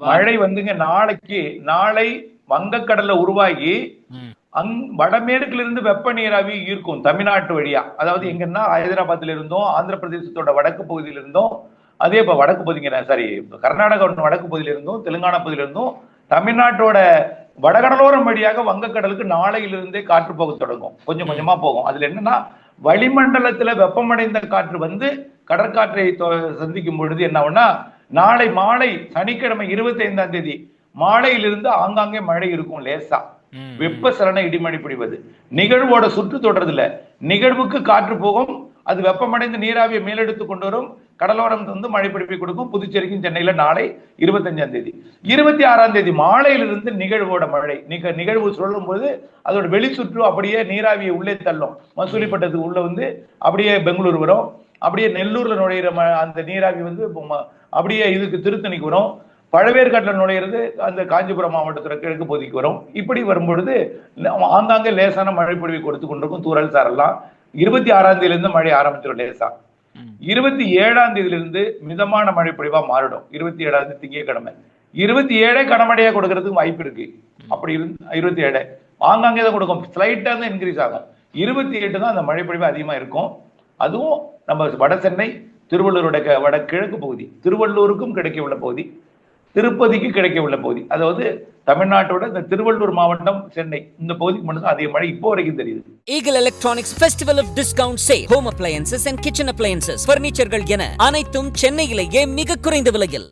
மழை வந்துங்க நாளைக்கு நாளை வங்கக்கடல்ல உருவாகி. அங் வடமேற்குல இருந்து வெப்ப நீராவி ஈர்க்கும் தமிழ்நாட்டு வழியா. அதாவது எங்கன்னா ஹைதராபாத்ல இருந்தும் ஆந்திர பிரதேசத்தோட வடக்கு பகுதியில இருந்தும் அதே இப்ப வடக்கு பகுதிங்க சாரி கர்நாடகாவின் வடக்கு பகுதியில இருந்தும் தெலுங்கானா பகுதியில இருந்தும் தமிழ்நாட்டோட வடகடலோரம் வழியாக வங்கக்கடலுக்கு நாளையிலிருந்தே காற்று போக தொடங்கும். கொஞ்சம் கொஞ்சமா போகும். அதுல என்னன்னா வளிமண்டலத்துல வெப்பமடைந்த காற்று வந்து கடற்காற்றை சந்திக்கும் பொழுது என்ன ஆகும்னா நாளை மாலை சனிக்கிழமை இருபத்தி ஐந்தாம் தேதி மாலையிலிருந்து ஆங்காங்கே மழை இருக்கும் லேசா. ம். வெப்பசலன இடிமழை பிடிவது நிகழ்வோட சுற்று தொடர்றதுல நிகழ்வுக்கு காற்று போகும். அது வெப்பமடைந்து நீராவியை மேலெடுத்து கொண்டு வரும். கடலோரம் வந்து மழை பிடிப்பை கொடுக்கும். புதுச்சேரிக்கும் சென்னையில நாளை இருபத்தஞ்சாம் தேதி. இருபத்தி ஆறாம் தேதி மாலையிலிருந்து நிகழ்வோட மழை. நிக நிகழ்வு சொல்லும் போது அதோட வெளி சுற்று அப்படியே நீராவியை உள்ளே தள்ளும். மசூலிப்பட்டத்துக்கு உள்ள வந்து அப்படியே பெங்களூர் வரும். அப்படியே நெல்லூர்ல நுழையிற அந்த நீராவி வந்து அப்படியே இதுக்கு திருத்தணிக்கு வரும். பழவேற்காட்டில் நுழையிறது அந்த காஞ்சிபுரம் மாவட்டத்துல கிழக்கு பகுதிக்கு வரும். இப்படி வரும்பொழுது ஆங்காங்கே லேசான மழை பொழிவை கொடுத்து கொண்டிருக்கும் தூறல் சாரெல்லாம். இருபத்தி ஆறாம் தேதியிலிருந்து மழை ஆரம்பிச்சிடும் லேசா. இருபத்தி ஏழாம் தேதியிலிருந்து மிதமான மழை பொழிவா மாறிடும். இருபத்தி ஏழாம் தேதி திங்கட்கிழமை இருபத்தி ஏழே கனமழையா கொடுக்கறதுக்கு வாய்ப்பு இருக்கு. அப்படி இருந்து இருபத்தி ஏழு. ஆங்காங்கே தான் கொடுக்கும் ஸ்லைட்டா தான் இன்க்ரீஸ் ஆகும். இருபத்தி எட்டு தான் அந்த மழை பொழிவு அதிகமா இருக்கும். அதுவும் நம்ம வட சென்னை திருவள்ளூரோட வட கிழக்கு பகுதி திருவள்ளூருக்கும் கிடைக்க உள்ள பகுதி திருப்பதிக்கு கிடைக்க உள்ள பகுதி. அதாவது தமிழ்நாட்டோட இந்த திருவள்ளூர் மாவட்டம் சென்னை இந்த பகுதிக்கு மட்டும் அதிக மழை இப்போ வரைக்கும் தெரியுது. Eagle electronics Festival off discount sale home appliances and kitchen appliances பர்னிச்சர்கள் என அனைத்தும் சென்னையிலேயே மிக குறைந்த விலையில்.